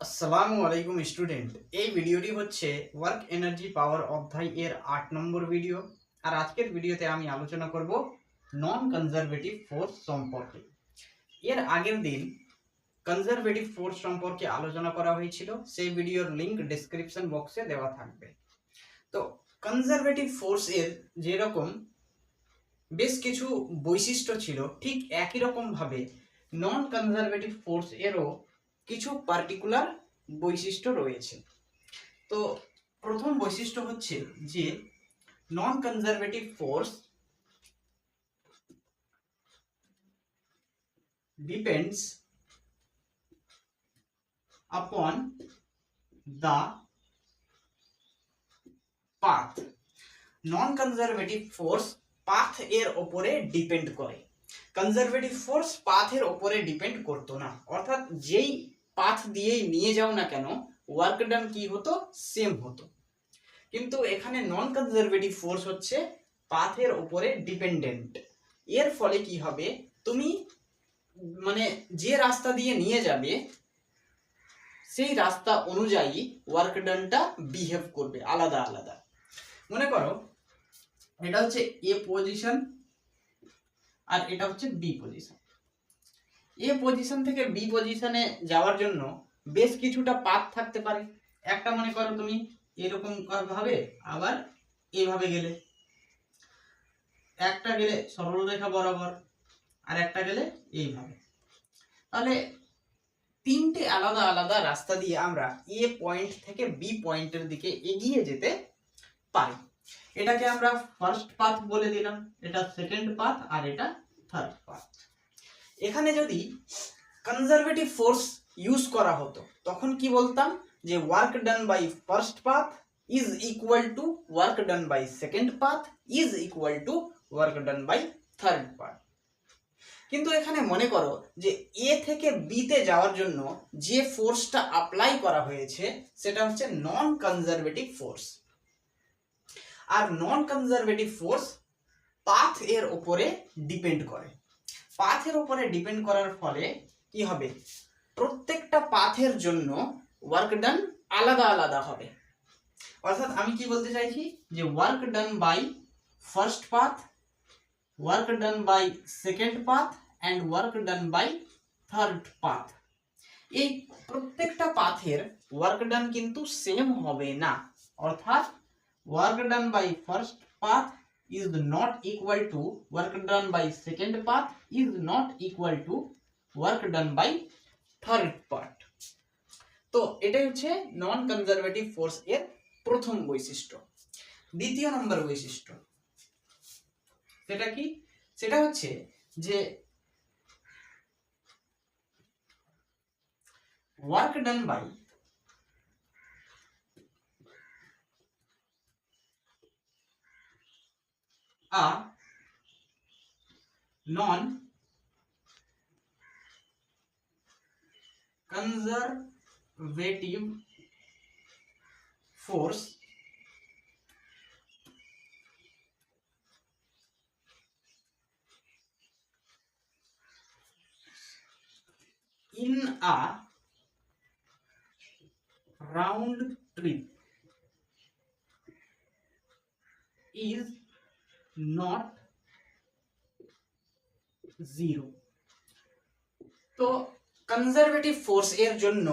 আসসালামু আলাইকুম, স্টুডেন্ট। এই ভিডিওটি হচ্ছে ওয়ার্ক এনার্জি পাওয়ার অধ্যায় এর আট নম্বর ভিডিও। আর আজকের ভিডিওতে আমি আলোচনা করব নন কনজারভেটিভ ফোর্স সম্পর্কে। এর আগের দিন কনজারভেটিভ ফোর্স সম্পর্কে আলোচনা করা হয়েছিল। সেই ভিডিওর লিংক ডেসক্রিপশন বক্সে দেওয়া থাকবে। তো কনজারভেটিভ ফোর্স এর যেরকম বেশ কিছু বৈশিষ্ট্য ছিল, ঠিক একই রকমভাবে নন কনজারভেটিভ ফোর্স এরও কিছু পার্টিকুলার বৈশিষ্ট্য রয়েছে। তো প্রথম বৈশিষ্ট্য হচ্ছে যে non conservative force depends upon the path non conservative force path এর ওপরে ডিপেন্ড করে। কনজারভেটিভ ফোর্স পাথের ওপরে ডিপেন্ড করতো না। অর্থাৎ যেই পাথ দিয়েই নিয়ে যাও না কেন ওয়ার্ক ডান কি হতো? সেম হতো। কিন্তু এখানে নন কনজারভেটিভ ফোর্স হচ্ছে পাথের ওপরে ডিপেন্ডেন্ট এর ফলে কি হবে? তুমি মানে যে রাস্তা দিয়ে নিয়ে যাবে, সেই রাস্তা অনুযায়ী ওয়ার্ক ডানটা বিহেভ করবে, আলাদা আলাদা। মনে করো, এটা হচ্ছে এ পজিশন আর এটা হচ্ছে বি পজিশন এ পজিশন থেকে বি পজিশনে যাওয়ার জন্য বেশ কিছুটা পাথ থাকতে পারে। একটা মনে করো তুমি এরকম ভাবে আবার এইভাবে গেলে। একটা গেলে সরল রেখা বরাবর, আর একটা গেলে এইভাবে। তাহলে তিনটে আলাদা আলাদা রাস্তা দিয়ে আমরা এ পয়েন্ট থেকে বি পয়েন্টের দিকে এগিয়ে যেতে পারি। এটাকে আমরা ফার্স্ট পাথ বলে দিলাম, এটা সেকেন্ড পাথ আর এটা থার্ড পাথ এখানে যদি কনজারভেটিভ ফোর্স ইউজ করা হতো, তখন কি বলতাম? যে work done by first path is equal to work done by second path is equal to work done by third path কিন্তু এখানে মনে করো যে এ থেকে বিতে যাওয়ার জন্য যে ফোর্সটা অ্যাপ্লাই করা হয়েছে, সেটা হচ্ছে নন কনজারভেটিভ ফোর্স আর নন কনজারভেটিভ ফোর্স পাথ এর উপরে ডিপেন্ড করে। পাথের উপরে ডিপেন্ড করার ফলে কি হবে? প্রত্যেকটা পাথের জন্য ওয়ার্ক ডান আলাদা আলাদা হবে। অর্থাৎ আমি কি বলতে চাইছি? যে work done by first path work done by second path and work done by third path এই প্রত্যেকটা পাথের ওয়ার্ক ডান কিন্তু সেম হবে না। অর্থাৎ work done by first path is not equal to work done by second path is not equal to work done by third part তো এটাই হচ্ছে নন কনজারভেটিভ ফোর্স এর প্রথম বৈশিষ্ট্য দ্বিতীয় নম্বর বৈশিষ্ট্য সেটা কি সেটা হচ্ছে যে work done by a non conservative force in a round trip is not zero তো কনজারভেটিভ ফোর্স এর জন্য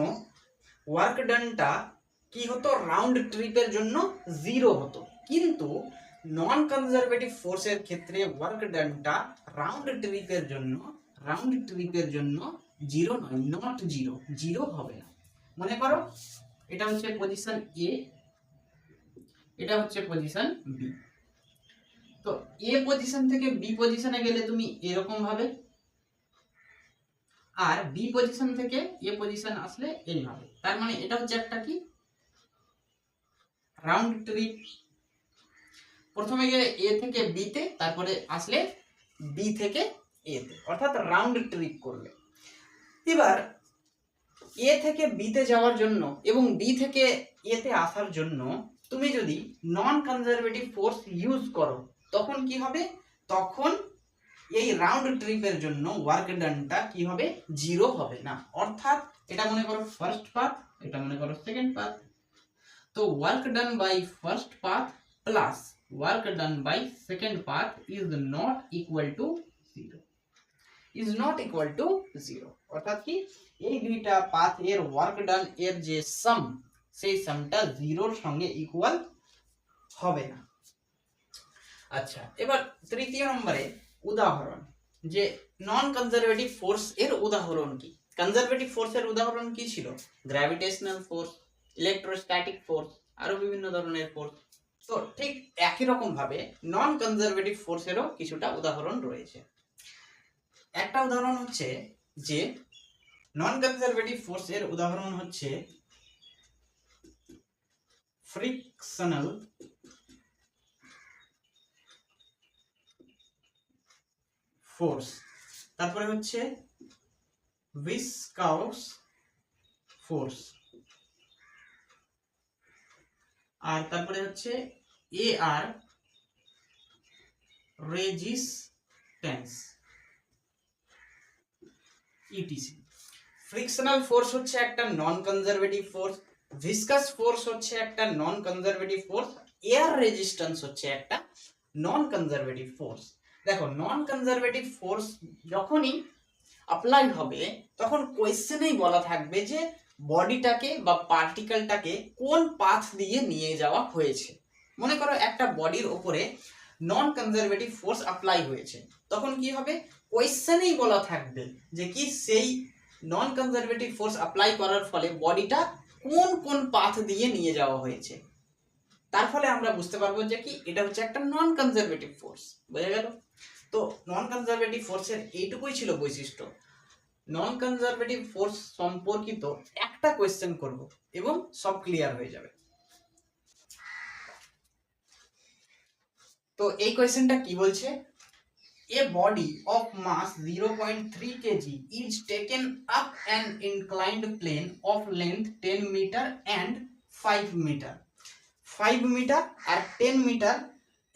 ওয়ার্ক ডানটা কি হতো? রাউন্ড ট্রিপের জন্য জিরো হতো। কিন্তু নন কনজারভেটিভ ফোর্সের ক্ষেত্রে ওয়ার্ক ডানটা রাউন্ড ট্রিপের জন্য রাউন্ড ট্রিপের জন্য জিরো নয় নট জিরো জিরো হবে না। মনে করো, এটা হচ্ছে পজিশন এ এটা হচ্ছে পজিশন বি তো এ পজিশন থেকে বি পজিশনে গেলে তুমি এরকম ভাবে, আর বি পজিশন থেকে এ পজিশন আসলে এইভাবে তার মানে এটা হচ্ছে একটা কি? রাউন্ড ট্রিপ প্রথমে গেলে এ থেকে বি তে, তারপরে আসলে বি থেকে এ তে। অর্থাৎ রাউন্ড ট্রিপ করলে। এবার এ থেকে বি তে যাওয়ার জন্য এবং বি থেকে এ তে আসার জন্য তুমি যদি নন কনজারভেটিভ ফোর্স ইউজ করো তখন কি হবে? তখন এই রাউন্ড ট্রিপের জন্য ওয়ার্ক ডানটা কি হবে? জিরো হবে না। অর্থাৎ এটা মনে করো ফার্স্ট পাথ এটা মনে করো সেকেন্ড পাথ তো work done by first path plus work done by second path is not equal to zero is not equal to zero অর্থাৎ কি? এই দুইটা পাথ এর ওয়ার্ক ডান এর যে সাম সেই সামটা জিরোর সঙ্গে ইকুয়াল হবে না। আচ্ছা এবার তৃতীয় নম্বরে উদাহরণ, যে নন কনজারভেটিভ ফোর্স এর উদাহরণ কি? কনজারভেটিভ ফোর্স এর উদাহরণ কি ছিল? গ্র্যাভিটেশনাল ফোর্স ইলেকট্রোস্ট্যাটিক ফোর্স আরও বিভিন্ন ধরনের ফোর্স তো ঠিক একই রকম ভাবে নন কনজারভেটিভ ফোর্সেরও কিছুটা উদাহরণ রয়েছে। একটা উদাহরণ হচ্ছে যে নন কনজারভেটিভ ফোর্স এর উদাহরণ হচ্ছে ফ্রিকশনাল ফোর্স তারপরে হচ্ছে ভিসকাউস ফোর্স আর তারপরে হচ্ছে air resistance etc frictional force হচ্ছে একটা non conservative force viscous force হচ্ছে একটা non conservative force air resistance হচ্ছে একটা নন কনজারভেটিভ ফোর্স দেখো নন কনজারভেটিভ ফোর্স যখনই অ্যাপ্লাই হবে, তখন কোয়েশ্চেনেই বলা থাকবে যে বডিটাকে বা পার্টিকেলটাকে কোন পাথ দিয়ে নিয়ে যাওয়া হয়েছে। মনে করো একটা বডির ওপরে নন কনজারভেটিভ ফোর্স অ্যাপ্লাই হয়েছে, তখন কি হবে? কোয়েশ্চেনেই বলা থাকবে যে কি সেই নন কনজারভেটিভ ফোর্স অ্যাপ্লাই করার ফলে বডিটা কোন কোন পাথ দিয়ে নিয়ে যাওয়া হয়েছে। তার ফলে আমরা বুঝতে পারব যে কি এটা হচ্ছে একটা নন কনজারভেটিভ ফোর্স বোঝা গেল? তো নন কনজারভেটিভ ফোর্সের এইটুকুই ছিল বৈশিষ্ট্য। নন কনজারভেটিভ ফোর্স সম্পর্কিত একটা কোয়েশ্চেন করব এবং সব ক্লিয়ার হয়ে যাবে। তো এই কোয়েশ্চেনটা কি বলছে? A body of mass 0.3 kg is taken up an inclined plane of length 10 metre and 5 metre 5 metre R 10 metre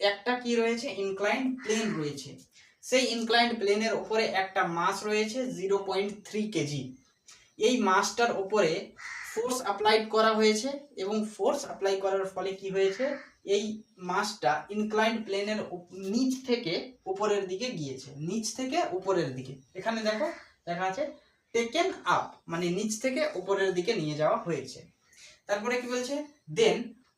একটা কি রয়েছে? ইনক্লাইন্ড প্লেন রয়েছে। সেই ইনক্লাইন্ড প্লেনের উপরে একটা মাস রয়েছে জিরো পয়েন্ট থ্রি কেজি এই মাসটার উপরে ফোর্স অ্যাপ্লাইড করা হয়েছে এবং ফোর্স অ্যাপ্লাই করার ফলে কি হয়েছে? এই মাসটা ইনক্লাইন্ড প্লেনের নিচ থেকে উপরের দিকে গিয়েছে। নিচ থেকে উপরের দিকে। এখানে দেখো, দেখা আছে টেকেন আপ মানে নিচ থেকে উপরের দিকে নিয়ে যাওয়া হয়েছে। তারপরে কি বলছে? Then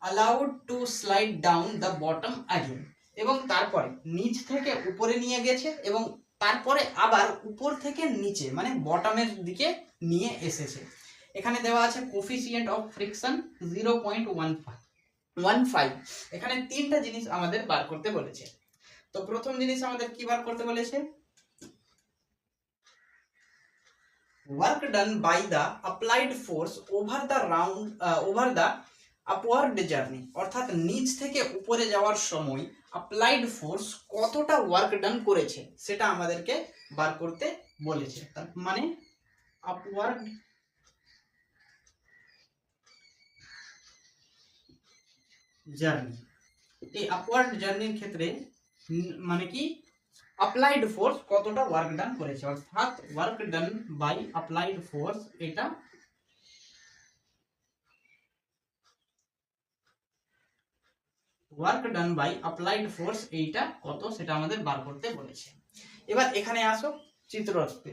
allowed to slide down the bottom again. এবং তারপরে নিচ থেকে উপরে নিয়ে গেছে এবং তারপরে আবার উপর থেকে নিচে মানে বটমের দিকে নিয়ে এসেছে। এখানে দেওয়া আছে coefficient of friction zero point one five one five এখানে তিনটা জিনিস আমাদের বার করতে বলেছে। তো প্রথম জিনিস আমাদের কি বার করতে বলেছে? Work done by the applied force over the round over the upward journey অর্থাৎ নিচ থেকে উপরে যাওয়ার সময় অ্যাপ্লাইড ফোর্স কতটা ওয়ার্ক ডান করেছে, সেটা আমাদেরকে বার করতে বলেছে। তার মানে আপওয়ার্ড জার্নি এই আপওয়ার্ড জার্নির ক্ষেত্রে মানে কি? অ্যাপ্লাইড ফোর্স কতটা ওয়ার্ক ডান করেছে, অর্থাৎ work done by applied force এটা work done by applied force এইটা কত সেটা আমাদের বার করতে বলেছে। এবার এখানে আসো চিত্রতে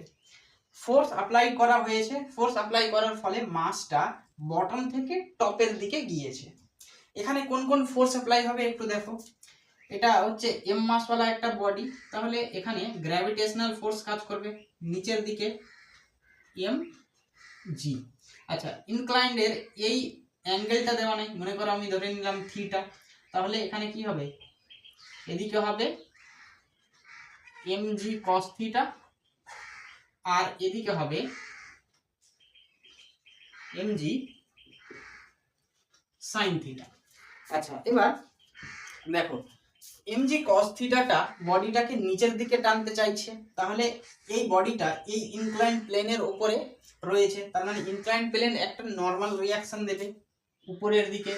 ফোর্স অ্যাপ্লাই করা হয়েছে। ফোর্স অ্যাপ্লাই করার ফলে মাসটা বটম থেকে টপের দিকে গিয়েছে। এখানে কোন কোন ফোর্স অ্যাপ্লাই হবে একটু দেখো। এটা হচ্ছে এম মাসওয়ালা একটা বডি তাহলে এখানে গ্র্যাভিটেশনাল ফোর্স কাজ করবে নিচের দিকে এম জি আচ্ছা ইনক্লাইন্ডের এই অ্যাঙ্গেলটা দেওয়া নেই। মনে করো আমি ধরে নিলাম থিটা তাহলে এখানে কি হবে? এদিকে হবে এম জি কস আর এদিকে হবে এম জি সাইন থিটা আচ্ছা এবার দেখো এম জি কস বডিটাকে নিচের দিকে টানতে চাইছে, তাহলে এই বডিটা এই ইনক্লাইন প্লেনের উপরে রয়েছে, তার মানে ইনক্লাইন প্লেন একটা নর্মাল রিয়াকশন দেবে উপরের দিকে।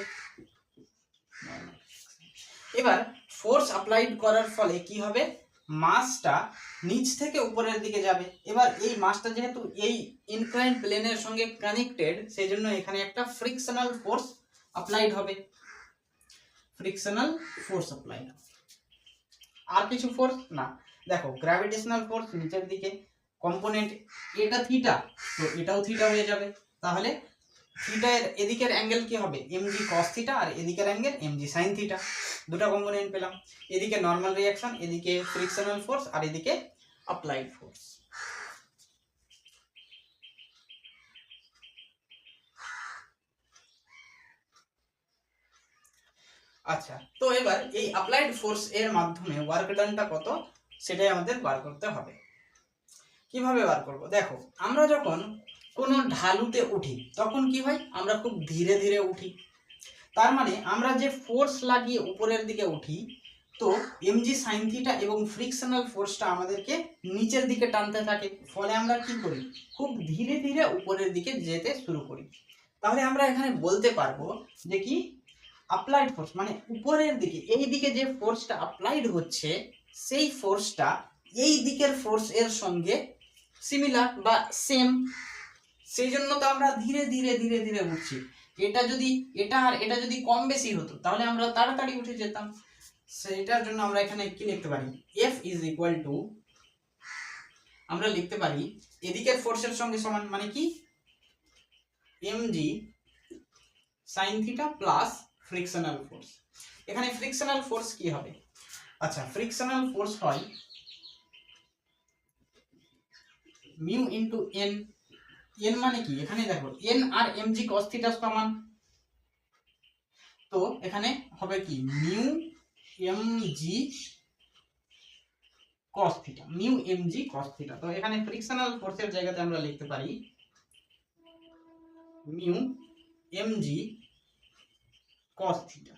এবার ফোর্স অ্যাপ্লাইড করার ফলে কি হবে? মাসটা নিচ থেকে উপরের দিকে যাবে। এবার এই মাসটা যেহেতু এই ইনক্লাইন প্লেনের সঙ্গে কানেক্টেড সেই জন্য এখানে একটা ফ্রিকশনাল ফোর্স অ্যাপ্লাইড হবে। ফ্রিকশনাল ফোর্স অ্যাপ্লাইড আর কিছু ফোর্স না। দেখো গ্র্যাভিটেশনাল ফোর্স নিচের দিকে কম্পোনেন্ট এটা থিটা তো এটাও থিটা হয়ে যাবে। তাহলে থিটা এদিকের অ্যাঙ্গেল কি হবে? এমজি কস থিটা আর এদিকের অ্যাঙ্গেল এমজি সাইন থিটা দুটো কম্পোনেন্ট পেলাম। এদিকে নর্মাল রিয়াকশন এদিকে ফ্রিকশনাল ফোর্স আর এদিকে অ্যাপ্লাইড ফোর্স আচ্ছা তো এবার এই অ্যাপ্লাইড ফোর্স এর মাধ্যমে ওয়ার্ক ডানটা কত, সেটাই আমাদের বার করতে হবে। কীভাবে বার করব? দেখো, আমরা যখন কোনো ঢালুতে উঠি, তখন কি হয়? আমরা খুব ধীরে ধীরে উঠি। তার মানে আমরা যে ফোর্স লাগিয়ে উপরের দিকে উঠি, তো এমজি সাইন থিটা এবং ফ্রিকশনাল ফোর্সটা আমাদেরকে নিচের দিকে টানতে থাকে। ফলে আমরা কি করি? খুব ধীরে ধীরে উপরের দিকে যেতে শুরু করি। তাহলে আমরা এখানে বলতে পারব যে কি? অ্যাপ্লাইড ফোর্স মানে উপরের দিকে, এই দিকে যে ফোর্সটা অ্যাপ্লাইড হচ্ছে, সেই ফোর্সটা এই দিকের ফোর্স এর সঙ্গে সিমিলার বা সেম সেই জন্য তো আমরা ধীরে ধীরে ধীরে ধীরে উঠছি। এটা যদি, এটা আর এটা যদি কম বেশি হতো, তাহলে আমরা তাড়াতাড়ি উঠে যেতাম। সেটার জন্য আমরা এখানে কি লিখতে পারি? এফ ইজ ইকুয়াল টু আমরা লিখতে পারি, এদিকের ফোর্সের সঙ্গে সমান মানে কি? MG sine theta plus frictional force এখানে ফ্রিকশনাল ফোর্স কি হবে? আচ্ছা ফ্রিকশনাল ফোর্স হয় মিউ ইন্টু এন এন মানে কি? এখানে দেখো এন আর এম জি কস থিটা সমান। তো এখানে হবে কি? Mu m g cos theta mu m g cos theta তো এখানে ফ্রিকশনাল ফোর্সের জায়গাতে আমরা লিখতে পারি mu M G cos theta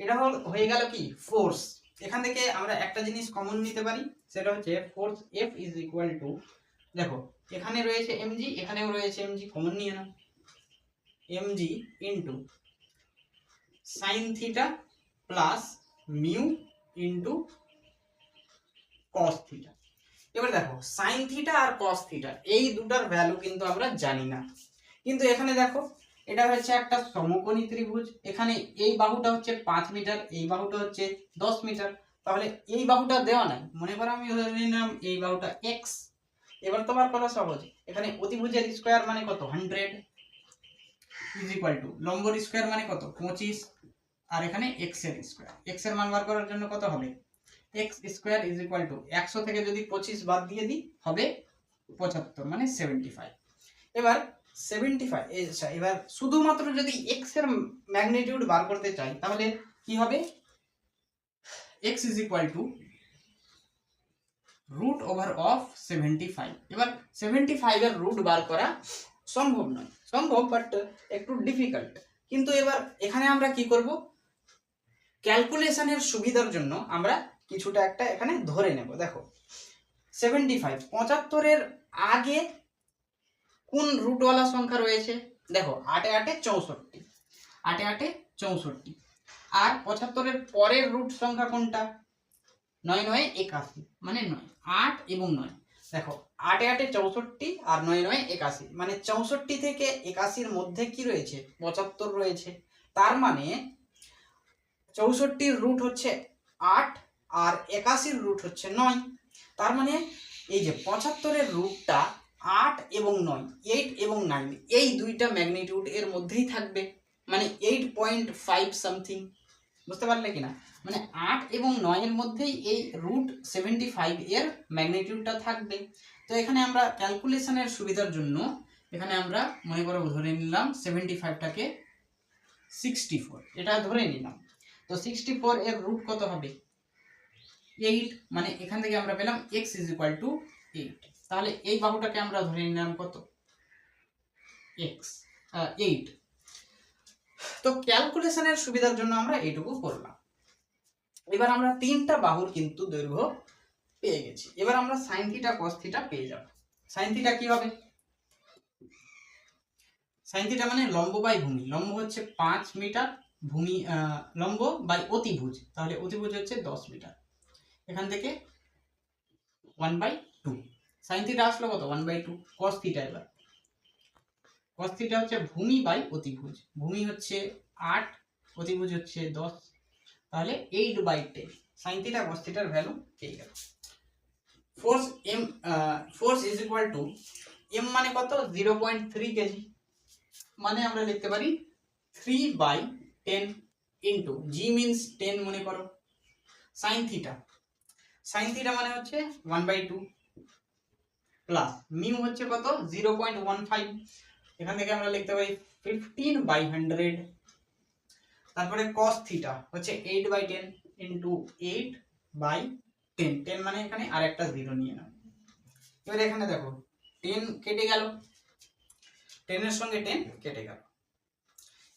এটা হল, হয়ে গেল কি? ফোর্স এখান থেকে আমরা একটা জিনিস কমন নিতে পারি, সেটা হচ্ছে force F is equal to দেখো, এখানে রয়েছে এমজি এখানেও রয়েছে এমজি কমন নিয়ে নাও। Mg into sine theta plus mu into cos theta এবার দেখো সাইন থিটা আর কস থিটা এই দুটার ভ্যালু কিন্তু আমরা জানি না। কিন্তু এখানে দেখো, এটা হচ্ছে একটা সমকোণী ত্রিভুজ। এখানে এই বাহুটা হচ্ছে পাঁচ মিটার, এই বাহুটা হচ্ছে দশ মিটার। তাহলে এই বাহুটা দেওয়া নাই। মনে করো আমি ধরে নিলাম এই বাহুটা এক্স এবার তোমার করা সহজ। এখানে অতিভুজের স্কোয়ার মানে কত? হান্ড্রেড ইজ ইকুয়াল টু লম্বর স্কোয়ার মানে কত? পঁচিশ। আর এখানে এক্সের স্কোয়ার এক্সের মান বার করার জন্য কত হবে? X square is equal to একশো থেকে যদি পঁচিশ বাদ দিয়ে দিই, হবে পঁচাত্তর মানে সেভেন্টি ফাইভ এবার সেভেন্টি ফাইভ এবার শুধুমাত্র যদি এক্সের ম্যাগনিটিউড বার করতে চাই, তাহলে কি হবে? X is equal to root over of seventy five এবার সেভেন্টি ফাইভের রুট বার করা সম্ভব নয়। সম্ভব বাট একটু ডিফিকাল্ট কিন্তু এবার এখানে আমরা কি করব? ক্যালকুলেশনের সুবিধার জন্য আমরা কিছুটা একটা এখানে ধরে নেব। দেখো সেভেন্টি ফাইভ পঁচাত্তরের আগে কোন রুটওয়ালা সংখ্যা রয়েছে? দেখো, আটে আটে চৌষট্টি, আটে আটে চৌষট্টি। আর পঁচাত্তরের পরের রুট সংখ্যা কোনটা? নয় নয় একাশি। মানে নয়, আট এবং নয়। দেখো, আটে আটে চৌষট্টি আর নয় নয় একাশি। মানে চৌষট্টি থেকে একাশির মধ্যে কি রয়েছে? পঁচাত্তর রয়েছে। তার মানে চৌষট্টির রুট হচ্ছে আট আর একাশির রুট হচ্ছে নয়। তার মানে এই যে পঁচাত্তরের রুটটা আট এবং নয় এইট এবং নাইন এই দুইটা ম্যাগনিটিউড এর মধ্যেই থাকবে। মানে এইট পয়েন্ট ফাইভ সামথিং বুঝতে পারলে কিনা? মানে আট এবং নয়ের মধ্যেই এই রুট সেভেন্টি ফাইভ এর ম্যাগনিটিউডটা থাকবে। তো এখানে আমরা ক্যালকুলেশনের সুবিধার জন্য এখানে আমরা মনে করো ধরে নিলাম সেভেন্টি ফাইভটাকে সিক্সটি ফোর এটা ধরে নিলাম। তো সিক্সটি ফোর এর রুট কত হবে? এইট মানে এখান থেকে আমরা পেলাম x is equal to eight তাহলে এই বাহুটাকে আমরা ধরে নিলাম কত? এক্স এইট তো ক্যালকুলেশনের সুবিধার জন্য আমরা এইটুকু করলাম। এবার আমরা তিনটা বাহুর কিন্তু দৈর্ঘ্য পেয়ে গেছি। এবার আমরা সাইন থিটা কস থিটা পেয়ে যাব। সাইন থিটা কি হবে? সাইন থিটা মানে লম্ব বাই ভূমি। লম্ব হচ্ছে পাঁচ মিটার ভূমি লম্ব বাই অতিভুজ। তাহলে অতিভুজ হচ্ছে দশ মিটার। এখান থেকে one by two sine theta আসলো কত? One by two cos theta এবার। কস থিটা হচ্ছে ভূমি বাই অতিভুজ। ভূমি হচ্ছে আট, অতিভুজ হচ্ছে দশ। তাহলে eight by ten sine theta cos থিটার ভ্যালু পেয়ে গেল force m force is equal to m মানে কত? Zero point three kg. মানে আমরা লিখতে পারি three by ten into g means ten মনে করো। সাইন থিটা সাইন থিটা মানে হচ্ছে one by two plus mu হচ্ছে কত? জিরো পয়েন্ট ওয়ান ফাইভ এখান থেকে আমরা লিখতে পারি ফিফটিন বাই হান্ড্রেড তারপরে কস থিটা হচ্ছে eight by ten into eight by ten ten মানে এখানে আর একটা জিরো নিয়ে নাও। এবার এখানে দেখো টেন কেটে গেল। টেনের সঙ্গে টেন কেটে গেল।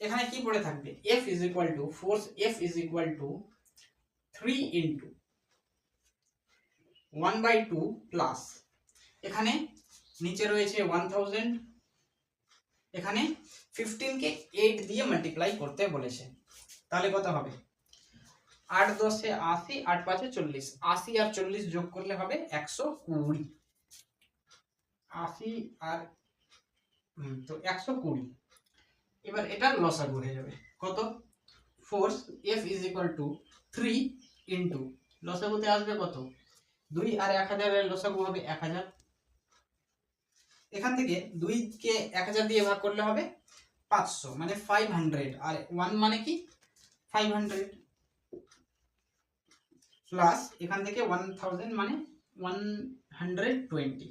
এখানে কি পড়ে থাকবে? F is equal to force F is equal to three into one by two plus এখানে নিচে রয়েছে ওয়ান থাউজেন্ড এখানে ফিফটিনকে এইট দিয়ে মাল্টিপ্লাই করতে বলেছে। তাহলে কত হবে? আট দশে আশি, আট পাঁচে চল্লিশ। আশি আর চল্লিশ যোগ করলে হবে একশো কুড়ি। আশি আর তো একশো কুড়ি। এবার এটার লসাগু হয়ে যাবে। কত? Force F is equal to three into লসাগুতে আসবে কত? দুই আর এক হাজারের লসাগু হবে এক হাজার। এখান থেকে দুইকে এক হাজার দিয়ে ভাগ করলে হবে পাঁচশো মানে ফাইভ হান্ড্রেড আর ওয়ান মানে কি? ফাইভ হান্ড্রেড প্লাস এখান থেকে ওয়ান থাউজেন্ড মানে one hundred twenty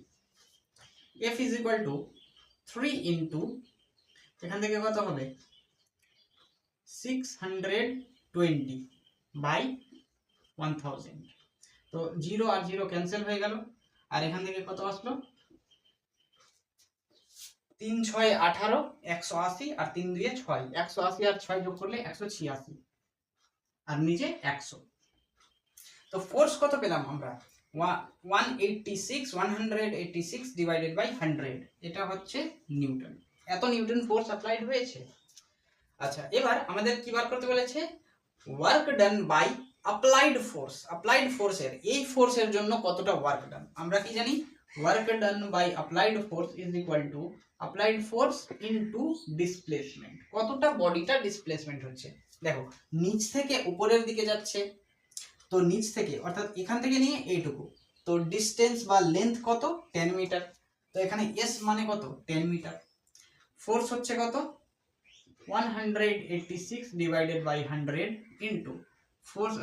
F is equal to three into এখান থেকে কত হবে? Six hundred twenty by one thousand তো জিরো আর জিরো ক্যান্সেল হয়ে গেল। আর এখান থেকে কত আসলো? তিন ছয় আঠারো, একশো আশি আর তিন দুয়ে ছয়। একশো আশি আর ছয় যোগ করলে একশো ছিয়াশি আর নিচে একশো। তো ফোর্স কত পেলাম আমরা? One eighty six one hundred eighty six divided by hundred এটা হচ্ছে নিউটন। এত নিউটন ফোর্স অ্যাপ্লাইড হয়েছে? আচ্ছা এবার আমাদের কি বার করতে বলেছে? Work done by applied force applied ফোর্সের এই ফোর্সের জন্য কতটা ওয়ার্ক ডান আমরা কি জানি? Work done by applied force is equal to applied force into displacement কতটা বডিটা ডিসপ্লেসমেন্ট হচ্ছে? দেখো, নিচ থেকে উপরের দিকে যাচ্ছে। তো নিচ থেকে, অর্থাৎ এখান থেকে নিয়ে এইটুকু। তো ডিস্টেন্স বা লেন্থ কত? টেন মিটার তো এখানে এস মানে কত? টেন মিটার ফোর্স হচ্ছে কত? One hundred eighty six divided by hundred into force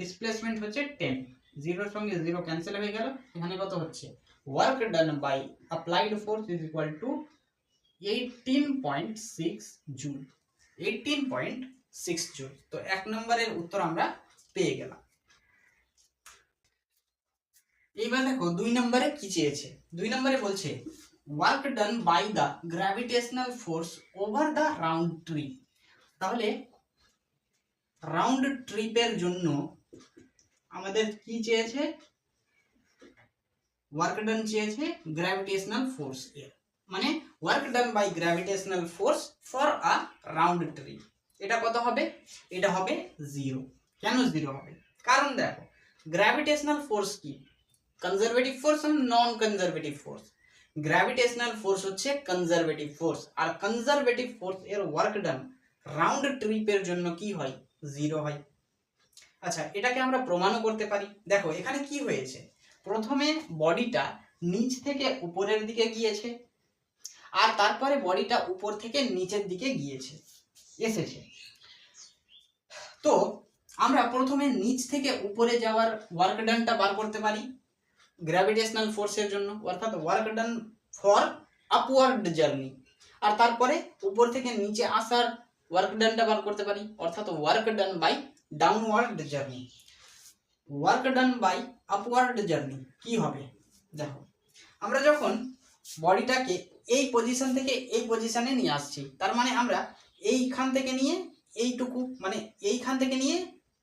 displacement হচ্ছে টেন জিরোর সঙ্গে জিরো ক্যান্সেল হয়ে গেল। এখানে কত হচ্ছে? Work done by applied force is equal to eighteen point six joule eighteen point six joule তো এক নম্বরের উত্তর আমরা পেয়ে গেলাম। এইবার দেখো, দুই নম্বরে কি চেয়েছে? দুই নম্বরে বলছে work done by the gravitational force over the round trip তাহলে রাউন্ড ট্রিপের জন্য আমাদের কি চেয়েছে? ওয়ার্ক ডান চেয়েছে গ্র্যাভিটেশনাল ফোর্স মানে work done by gravitational force for a round trip এটা কত হবে? এটা হবে জিরো কেন জিরো হবে? কারণ দেখো গ্র্যাভিটেশনাল ফোর্স কি? কনজারভেটিভ ফোর্স আর non conservative force gravitational force হচ্ছে কনজারভেটিভ ফোর্স আর কনজারভেটিভ ফোর্স এর ওয়ার্ক ডান রাউন্ড ট্রিপের জন্য কি হয়? জিরো হয়। আচ্ছা এটাকে আমরা প্রমাণও করতে পারি। দেখো, এখানে কি হয়েছে? প্রথমে বডিটা নিচ থেকে উপরের দিকে গিয়েছে। আর তারপরে বডিটা উপর থেকে নিচের দিকে গিয়েছে, এসেছে। তো আমরা প্রথমে নিচ থেকে উপরে যাওয়ার ওয়ার্ক ডানটা বার করতে পারি গ্র্যাভিটেশনাল ফোর্সের জন্য, অর্থাৎ work done for upward journey আর তারপরে উপর থেকে নিচে আসার ওয়ার্ক ডানটা বার করতে পারি, অর্থাৎ work done by downward journey work done by upward journey কি হবে? দেখো, আমরা যখন বডিটাকে এই পজিশন থেকে এই পজিশনে নিয়ে আসছি। তার মানে আমরা এইখান থেকে নিয়ে এইটুকু মানে এইখান থেকে নিয়ে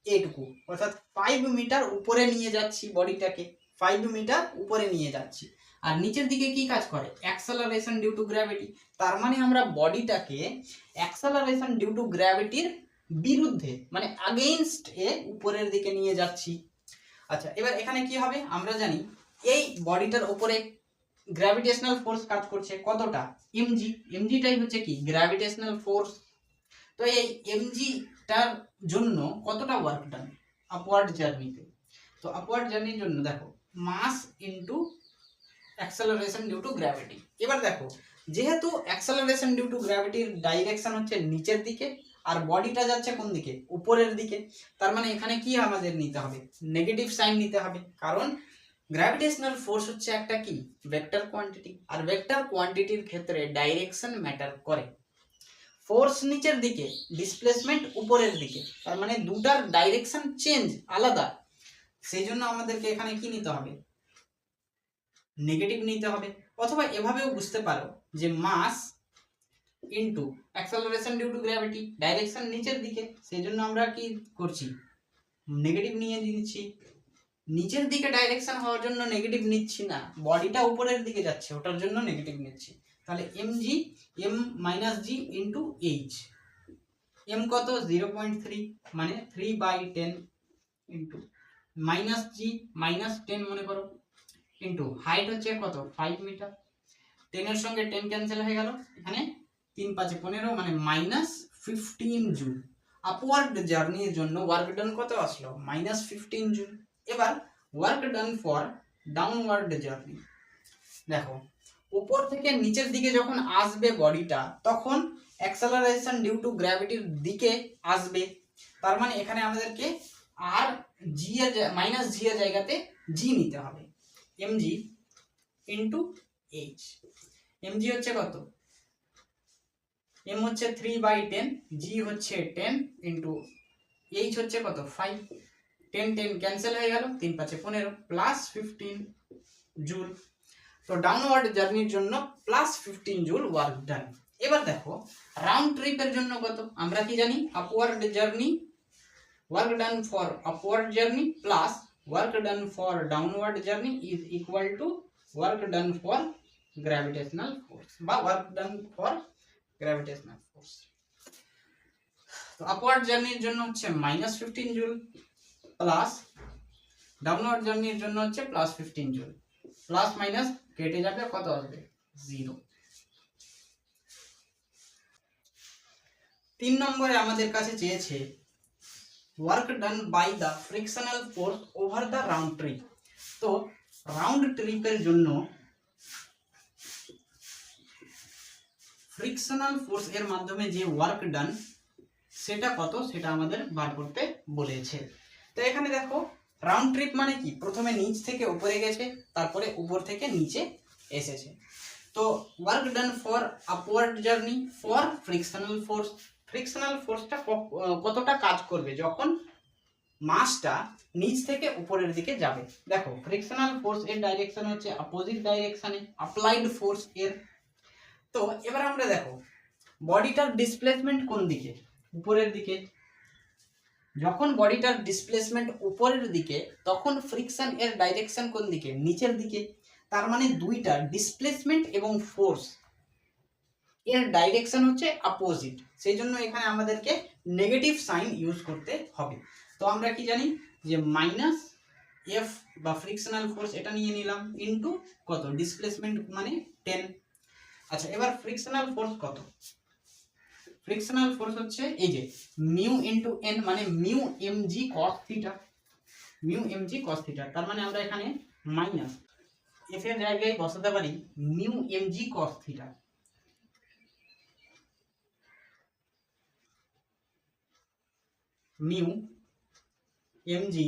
এইটুকু, অর্থাৎ ফাইভ মিটার উপরে নিয়ে যাচ্ছি বডিটাকে ফাইভ মিটার উপরে নিয়ে যাচ্ছি। আর নিচের দিকে কি কাজ করে? অ্যাক্সেলারেশন ডিউ টু গ্র্যাভিটি তার মানে আমরা বডিটাকে অ্যাক্সেলারেশন ডিউ টু গ্র্যাভিটির বিরুদ্ধে মানে আগেইনস্ট এ উপরের দিকে নিয়ে যাচ্ছি। আচ্ছা এবার এখানে কি হবে? আমরা জানি এই বডিটার উপরে গ্র্যাভিটেশনাল ফোর্স কাজ করছে কতটা? এমজি এমজিটাই হচ্ছে কি? গ্র্যাভিটেশনাল ফোর্স তো এই এমজিটার জন্য কতটা ওয়ার্ক ডান আপওয়ার্ড জার্নিতে তো। আপওয়ার্ড জার্নির জন্য দেখো mass into acceleration due to gravity এবার দেখো, যেহেতু অ্যাক্সেলারেশন ডিউ টু গ্র্যাভিটির ডাইরেকশন হচ্ছে নিচের দিকে, আর বডিটা যাচ্ছে কোন দিকে? উপরের দিকে। তার মানে এখানে কি আমাদের নিতে হবে? নেগেটিভ সাইন নিতে হবে। কারণ গ্র্যাভিটেশনাল ফোর্স হচ্ছে একটা কি? ভেক্টর কোয়ান্টিটি আর ভেক্টর কোয়ান্টিটির ক্ষেত্রে ডাইরেকশন ম্যাটার করে। ফোর্স নিচের দিকে ডিসপ্লেসমেন্ট উপরের দিকে। তার মানে দুটার ডাইরেকশন চেঞ্জ আলাদা। সেই জন্য আমাদেরকে এখানে কি নিতে হবে? নেগেটিভ নিতে হবে। অথবা এভাবেও বুঝতে পারো যে mass into acceleration due to gravity direction নিচের দিকে। সেই জন্য আমরা কি করছি? নেগেটিভ নিয়ে নিচ্ছি। নিচের দিকে ডাইরেকশন হওয়ার জন্য নেগেটিভ নিচ্ছি না। বডিটা উপরের দিকে যাচ্ছে, ওটার জন্য নেগেটিভ নিচ্ছি। তাহলে m g m minus g into h m কত? জিরো পয়েন্ট থ্রি মানে three by ten into minus g minus ten মনে করো ইন্টু হাইট হচ্ছে কত? ফাইভ মিটার টেনের সঙ্গে টেন ক্যান্সেল হয়ে গেল, এখানে তিন পাঁচে পনেরো মানে মাইনাস ফিফটিন জুল। আপওয়ার্ড জার্নির জন্য ওয়ার্ক ডান কত আসলো? Minus fifteen joule. এবার work done for downward journey দেখো, উপর থেকে নিচের দিকে যখন আসবে বডিটা তখন অ্যাক্সেলারেশন ডিউ টু গ্র্যাভিটির দিকে আসবে। তার মানে এখানে আমাদেরকে আর জি এর মাইনাস জি এর জায়গাতে জি নিতে হবে। M g into h m g হচ্ছে কত? এম হচ্ছে থ্রি বাই টেন জি হচ্ছে টেন ইন্টু এইচ হচ্ছে কত? ফাইভ টেন টেন ক্যান্সেল হয়ে গেল তিন পাঁচে পনেরো প্লাস ফিফটিন জুল তো ডাউনওয়ার্ড জার্নির জন্য plus fifteen joule work done এবার দেখো রাউন্ড ট্রিপের জন্য কত আমরা কি জানি upward journey work done for upward journey plus work done for downward journey is equal to work done for gravitational force বা work done for gravitational force তো আপওয়ার্ড জার্নির জন্য হচ্ছে minus fifteen joule plus downward জার্নির জন্য হচ্ছে plus fifteen joule plus minus কেটে যাবে কত আসবে? জিরো তিন নম্বরে আমাদের কাছে চেয়েছে work done by the frictional force over the round trip তো রাউন্ড ট্রিপের জন্য ফ্রিকশনাল ফোর্স এর মাধ্যমে যে ওয়ার্ক ডান সেটা কত? সেটা আমাদের বার করতে বলেছে। তো এখানে দেখো রাউন্ড ট্রিপ মানে কি? প্রথমে নিচ থেকে উপরে গেছে, তারপরে উপর থেকে নিচে এসেছে। তো work done for upward journey for frictional force frictional ফোর্সটা কতটা কাজ করবে? যখন মাসটা নিচ থেকে উপরের দিকে যাবে। দেখো ফ্রিকশনাল ফোর্স এর ডাইরেকশন হচ্ছে অপোজিট ডাইরেকশনে অ্যাপ্লাইড ফোর্স এর। তো এবার আমরা দেখো বডিটার ডিসপ্লেসমেন্ট কোন দিকে? উপরের দিকে। যখন বডিটার ডিসপ্লেসমেন্ট উপরের দিকে, তখন ফ্রিকশন এর ডাইরেকশন কোন দিকে? নিচের দিকে। তার মানে দুইটা ডিসপ্লেসমেন্ট এবং ফোর্স এর ডাইরেকশন হচ্ছে অপোজিট সেই জন্য এখানে আমাদেরকে নেগেটিভ সাইন ইউজ করতে হবে। তো আমরা কি জানি? যে মাইনাস এফ বা ফ্রিকশনাল ফোর্স এটা নিয়ে নিলাম ইনটু কত? ডিসপ্লেসমেন্ট মানে টেন আচ্ছা এবার ফ্রিকশনাল ফোর্স কত? ফ্রিকশনাল ফোর্স হচ্ছে এই যে মিউ ইনটু এন মানে mu m g cos theta mu m g cos theta তার মানে আমরা এখানে মাইনাস এফ এর জায়গায় বসাতে পারি mu m g cos theta mu m g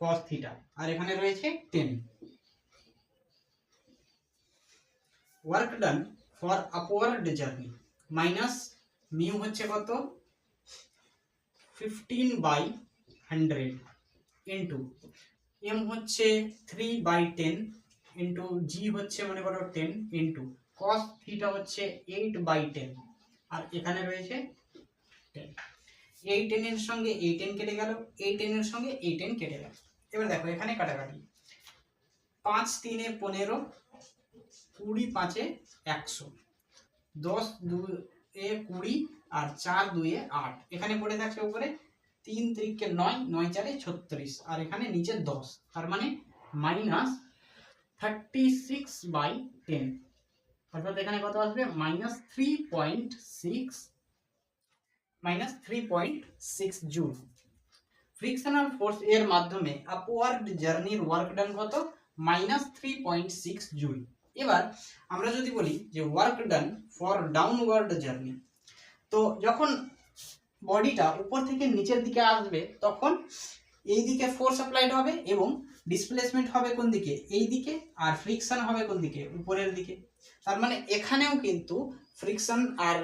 cos theta আর এখানে রয়েছে ten work done for upward journey minus mu হচ্ছে কত? Fifteen by hundred into m হচ্ছে three by ten into g হচ্ছে মনে করো টেন ইন্টু কস থিটা হচ্ছে eight by ten আর এখানে রয়েছে টেন এই টেনের সঙ্গে এই টেন কেটে গেল, এই টেনের সঙ্গে এই টেন কেটে গেল। এবার দেখো এখানে কাটাকাটি। পাঁচ, তিনে পনেরো, কুড়ি, পাঁচে একশো। দশ দুয়ে কুড়ি আর চার দুয়ে আট। এখানে পড়ে থাকছে উপরে তিন তিরিকে নয় নয় চারে ছত্রিশ। আর এখানে নিচে দশ। তার মানে minus thirty six by ten. অর্থাৎ এখানে কত আসবে? Minus three point six, minus three point six joule. Frictional force এর মাধ্যমে আপওয়ার্ড জার্নির ওয়ার্ক ডান কত? Minus three point six joule. এবার আমরা যদি বলি যে work done for downward journey তো যখন বডিটা উপর থেকে নিচের দিকে আসবে, তখন এই দিকে ফোর্স অ্যাপ্লাইড হবে এবং ডিসপ্লেসমেন্ট হবে কোন দিকে? এই দিকে আর ফ্রিকশন হবে কোন দিকে? উপরের দিকে। তার মানে এখানেও কিন্তু ফ্রিকশন আর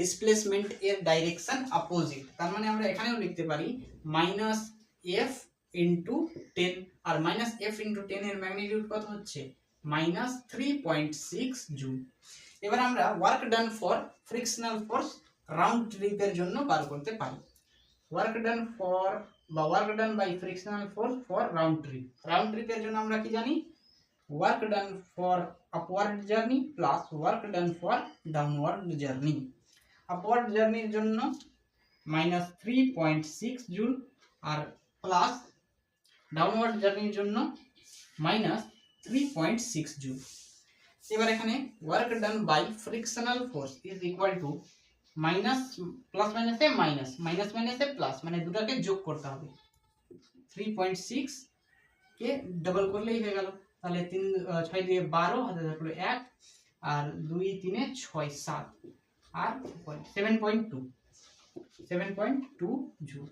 ডিসপ্লেসমেন্ট এর ডাইরেকশন অপোজিট তার মানে আমরা এখানেও লিখতে পারি মাইনাস এফ ইন্টু টেন আর মাইনাস এফ ইন্টু টেন এর ম্যাগনিটিউড কত হচ্ছে? Minus three point six joule এবার আমরা work done for frictional force round ট্রিপের জন্য বার করতে পারি। ওয়ার্ক ডান ফর বা work done by frictional force for round trip round ট্রিপের জন্য আমরা কি জানি? Work done for upward journey plus work done for downward journey upward জার্নির জন্য minus three point six joule আর প্লাস ডাউনওয়ার্ড জার্নির জন্য minus three point six joule এবার এখানে work done by frictional force is equal to minus plus মাইনাসে minus minus মাইনাসে plus মানে দুটাকে যোগ করতে হবে। থ্রি পয়েন্ট সিক্স কে ডবল করলেই হয়ে গেল। তাহলে তিন ছয় দিয়ে বারো, হাতে থাকল এক, আর দুই তিনে ছয় সাত, আর seven point two seven point two joule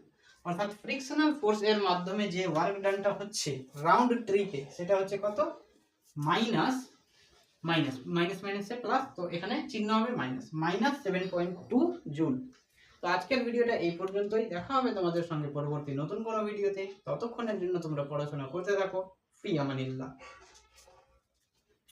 অর্থাৎ ফ্রিকশনাল ফোর্স এর মাধ্যমে যে ওয়ার্ক ডানটা হচ্ছে রাউন্ড ট্রিপে সেটা হচ্ছে কত? মাইনাস মাইনাস মাইনাস মাইনাসে প্লাস তো এখানে চিহ্ন হবে minus minus seven point two joule তো আজকের ভিডিওটা এই পর্যন্তই, দেখা হবে তোমাদের সঙ্গে পরবর্তী নতুন কোনো ভিডিওতে। ততক্ষণের জন্য তোমরা পড়াশোনা করতে থাকো ফি আমানিল্লাহ